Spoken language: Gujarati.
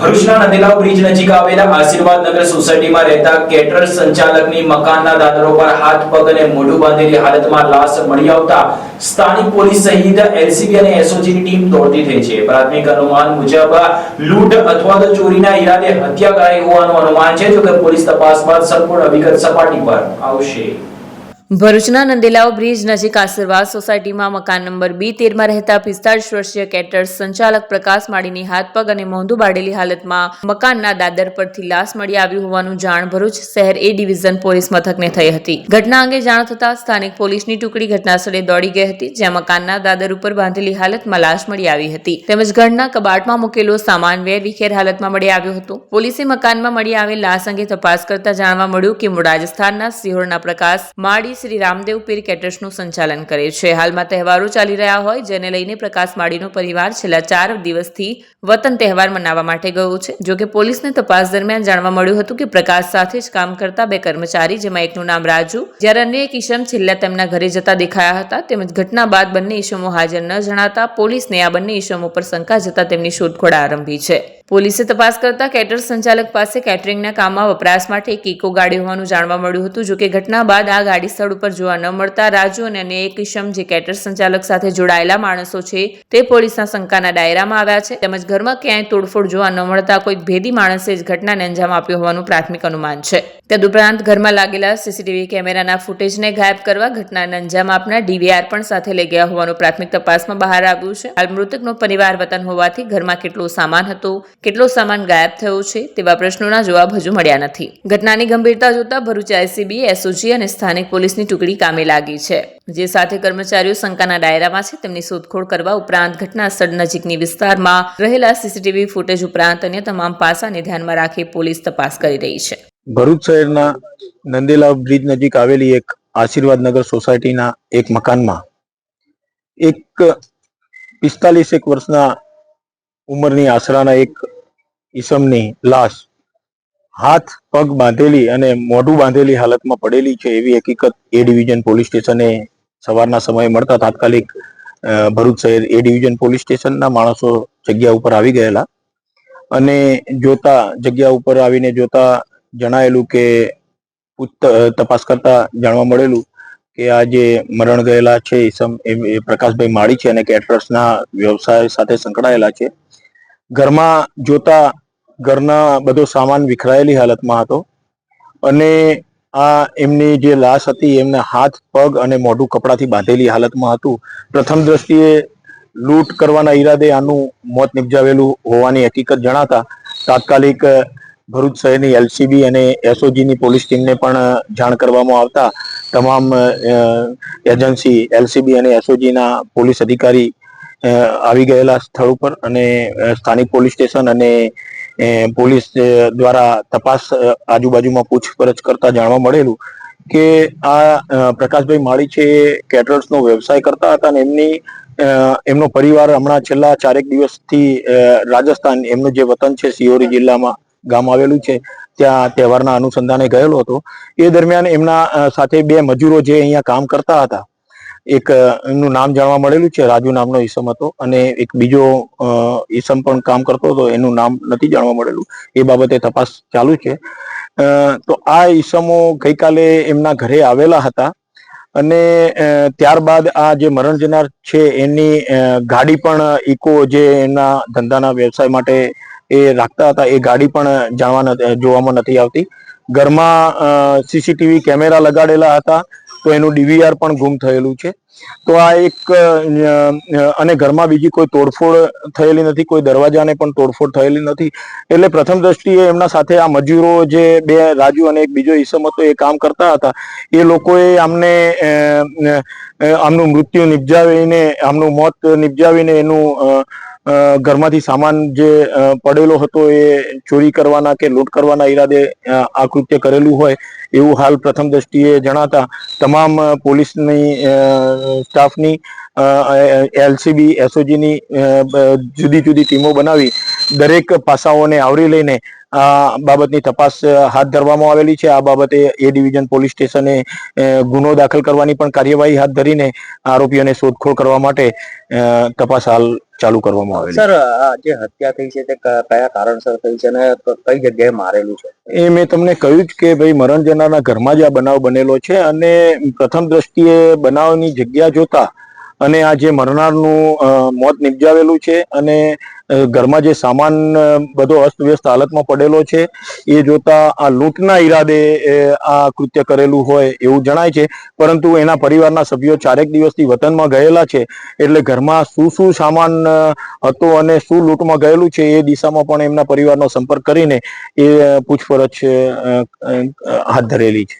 ભરૂચના નંદીગાંવ બ્રિજ નજીક આવેલા આશીર્વાદ નગર સોસાયટીમાં રહેતા કેટર સંચાલકની મકાનના દાદરો પર હાથ, પગ અને મોઢું બાંધેલી હાલતમાં લાશ મળી આવતા સ્થાનિક પોલીસ સહિત એલસીબી અને એસઓજીની ટીમ દોડતી થઈ છે. પ્રાથમિક અનુમાન મુજબ લૂંટ અથવા તો ચોરીના ઈરાદે હત્યા કરાઈ હોવાનું અનુમાન છે, જોકે પોલીસ તપાસ બાદ સંપૂર્ણ વિગત સપાટી પર આવશે. ભરૂચના નંદેલાવ બ્રિજ નજીક આશીર્વાદ સોસાયટીમાં મકાન નંબર બી તેરમાં રહેતા પિસ્તાળીસ વર્ષીય કેટર્સ સંચાલક પ્રકાશ માળીની હાથ પગ અને મોંધુ બાળેલી હાલતમાં મકાનના દાદર પરથી લાશ મળી આવ્યું હોવાનું જાણ ભરૂચ શહેર એ ડિવિઝન પોલીસ મથકને થઈ હતી. ઘટના અંગે જાણ થતાં સ્થાનિક પોલીસની ટુકડી ઘટનાસ્થળે દોડી ગઈ હતી, જ્યાં મકાનના દાદર ઉપર બાંધેલી હાલતમાં લાશ મળી આવી હતી. તેમજ ઘરના કબાટમાં મૂકેલો સામાન વેરવિખેર હાલતમાં મળી આવ્યો હતો. પોલીસે મકાનમાં મળી આવેલ લાશ અંગે તપાસ કરતા જાણવા મળ્યું કે મૂળ રાજસ્થાનના સિહોરના પ્રકાશ માળી શ્રી રામદેવ પીર કેટર્સનું સંચાલન કરે છે. હાલમાં તહેવારો ચાલી રહ્યા હોય, જેને લઈને પ્રકાશ માળીનો પરિવાર છેલ્લા ચાર દિવસથી વતન તહેવાર મનાવવા માટે ગયો છે. જોકે પોલીસને તપાસ દરમિયાન જાણવા મળ્યું હતું કે પ્રકાશ સાથે જ કામ કરતા બે કર્મચારી, જેમાં એકનું નામ રાજુ, જ્યારે અન્ય એક ઈશમ છેલ્લા તેમના ઘરે જતા દેખાયા હતા. તેમજ ઘટના બાદ બંને ઈશમો હાજર ન જણાતા પોલીસને આ બંને ઈશમો પર શંકા જતા તેમની શોધખોળ આરંભી છે. પોલીસે તપાસ કરતા કેટર સંચાલક પાસે કેટરિંગના કામમાં વપરાશ માટે એક ઇકો ગાડી હોવાનું જાણવા મળ્યું હતું, જોકે ઘટના બાદ આ ગાડી સ્થળ ઉપર જોવા ન મળતા રાજુ અને અન્ય એક ઇસમ જે કેટર સંચાલક સાથે જોડાયેલા માણસો છે, તે પોલીસના શંકાના દાયરામાં આવ્યા છે. તેમજ ઘરમાં ક્યાંય તોડફોડ જોવા ન મળતા કોઈક ભેદી માણસે જ ઘટનાને અંજામ આપ્યો હોવાનું પ્રાથમિક અનુમાન છે. તદુપરાંત ઘરમાં લાગેલા સીસીટીવી કેમેરાના ફૂટેજને ગાયબ કરવા ઘટનાને અંજામ આપનાર ડીવીઆર પણ સાથે લઈ ગયા હોવાનું પ્રાથમિક તપાસમાં બહાર આવ્યું છે. હાલ મૃતકનો પરિવાર વતન હોવાથી ઘરમાં કેટલો સામાન હતો, કેટલો સામાન ગાયબ થયો છે તેવા પ્રશ્નોના જવાબ હજુ મળ્યા નથી. ઘટનાની ગંભીરતા જોતા ભરૂચ આઈસીબી, એસઓજી અને સ્થાનિક પોલીસની ટુકડી કામે લાગી છે. જે સાથે કર્મચારીઓ શંકાના દાયરામાં છે તેમની શોધખોળ કરવા ઉપરાંત ઘટના સ્થળ નજીકની વિસ્તારમાં રહેલા સીસીટીવી ફૂટેજ ઉપરાંત અન્ય તમામ પાસાને ધ્યાનમાં રાખી પોલીસ તપાસ કરી રહી છે. ભરૂચ શહેરના નંદેલાવ બ્રિજ નજીક આવેલી એક આશીર્વાદ નગર સોસાયટીના એક મકાનમાં એક પિસ્તાલીસ એક વર્ષના ઉંમરની આશરાના એક ઈસમની લાશ હાથ, પગ બાંધેલી અને મોઢું બાંધેલી હાલતમાં પડેલી છે એવી હકીકત એ ડિવિઝન પોલીસ સ્ટેશને સવારના સમયે મળતા તાત્કાલિક ભરૂચ શહેર એ ડિવિઝન પોલીસ સ્ટેશનના માણસો જગ્યા ઉપર આવી ગયેલા અને જોતા, જગ્યા ઉપર આવીને જોતા જણાયેલું કે તપાસ કરતા જાણવા મળેલું કે આ જે મરણ ગયેલા છે ઈસમ એ પ્રકાશભાઈ માળી છે અને કેટરર્સના વ્યવસાય સાથે સંકળાયેલા છે. ઘરમાં જોતા ઘરના બધો સામાન વિખરાયેલી હાલતમાં હતો અને આ એમની જે લાશ હતી એમના હાથ, પગ અને મોઢું કપડાથી બાંધેલી હાલતમાં હતું. પ્રથમ દ્રષ્ટિએ લૂંટ કરવાના ઈરાદે આનું મોત નિપજાવેલું હોવાની હકીકત જણાતા તાત્કાલિક ભરૂચ શહેરની એલસીબી અને એસઓજીની પોલીસ ટીમને પણ જાણ કરવામાં આવતા તમામ એજન્સી એલસીબી અને એસઓજીના પોલીસ અધિકારી આવી ગયેલા સ્થળ ઉપર અને સ્થાનિક પોલીસ સ્ટેશન અને પોલીસ દ્વારા તપાસ આજુબાજુમાં પૂછપરછ કરતા જાણવા મળેલું કે આ પ્રકાશભાઈ માળી છે કેટરર્સનો વ્યવસાય કરતા હતા અને એમની એમનો પરિવાર હમણાં છેલ્લા ચારેક દિવસથી રાજસ્થાન, એમનું જે વતન છે સિહોરી જિલ્લામાં ગામ આવેલું છે, ત્યાં તહેવારના અનુસંધાને ગયેલો હતો. એ દરમિયાન એમના સાથે બે મજૂરો જે અહીંયા કામ કરતા હતા, એક એમનું નામ જાણવા મળેલું છે, રાજુ નામનો ઈસમ હતો, અને એક બીજો ઈસમ પણ કામ કરતો હતો, એનું નામ નથી જાણવા મળેલું. એ બાબતે તપાસ ચાલુ છે. તો આ ઈસમો ગઈકાલે એમના ઘરે આવેલા હતા. અને ત્યારબાદ આ જે મરણ જનાર છે, એની ગાડી પણ ઇકો જે એના ધંધાના વ્યવસાય માટે એ રાખતા હતા, એ ગાડી પણ જાણવા જોવામાં નથી આવતી. ઘરમાં સીસીટીવી કેમેરા લગાડેલા હતા. તો એનું ડીવીઆર પણ ગુમ થયેલું છે. તો આ એક અને ઘરમાં બીજી કોઈ તોડફોડ થયેલી નથી, કોઈ દરવાજાને પણ તોડફોડ થયેલી નથી. એટલે પ્રથમ દ્રષ્ટિએ એમના સાથે આ મજૂરો જે બે રાજુ અને એક બીજો ઈસમ હતો, એ કામ કરતા હતા. એ લોકોએ આમને આમનું મૃત્યુ નિપજાવીને, આમનું મોત નિપજાવીને એનું ઘરમાંથી સામાન જે પડેલો હતો એ ચોરી કરવાના કે લૂંટ કરવાના ઈરાદે આ કૃત્ય કરેલું હોય એવું હાલ પ્રથમ દ્રષ્ટિએ જણાતા તમામ પોલીસની સ્ટાફની એલસીબી, એસઓજીની જુદી જુદી ટીમો બનાવી દરેક પાસાઓને આવરી લઈને આ બાબતની તપાસ હાથ ધરવામાં આવેલી છે. આ બાબતે એ ડિવિઝન પોલીસ સ્ટેશને ગુનો દાખલ કરવાની પણ કાર્યવાહી હાથ ધરીને આરોપીઓને શોધખોળ કરવા માટે તપાસ હાલ ચાલુ કરવામાં આવેલી સર આ જે હત્યા થઈ છે તે કયા કારણસર થઈ છે અને કઈ જગ્યાએ મારેલું છે? એ મેં તમને કહ્યું જ કે ભાઈ મરણ જનારના ઘરમાં જ આ બનાવ બનેલો છે અને પ્રથમ દ્રષ્ટિએ બનાવની જગ્યા જોતા અને આ જે મરનારનું મોત નિપજાવેલું છે અને ઘરમાં જે સામાન બધો અસ્તવ્યસ્ત હાલતમાં પડેલો છે, એ જોતા આ લૂંટના ઈરાદે આ કૃત્ય કરેલું હોય એવું જણાય છે. પરંતુ એના પરિવારના સભ્યો ચારેક દિવસથી વતનમાં ગયેલા છે. એટલે ઘરમાં શું શું સામાન હતો અને શું લૂંટમાં ગયેલું છે એ દિશામાં પણ એમના પરિવારનો સંપર્ક કરીને એ પૂછપરછ હાથ ધરેલી છે.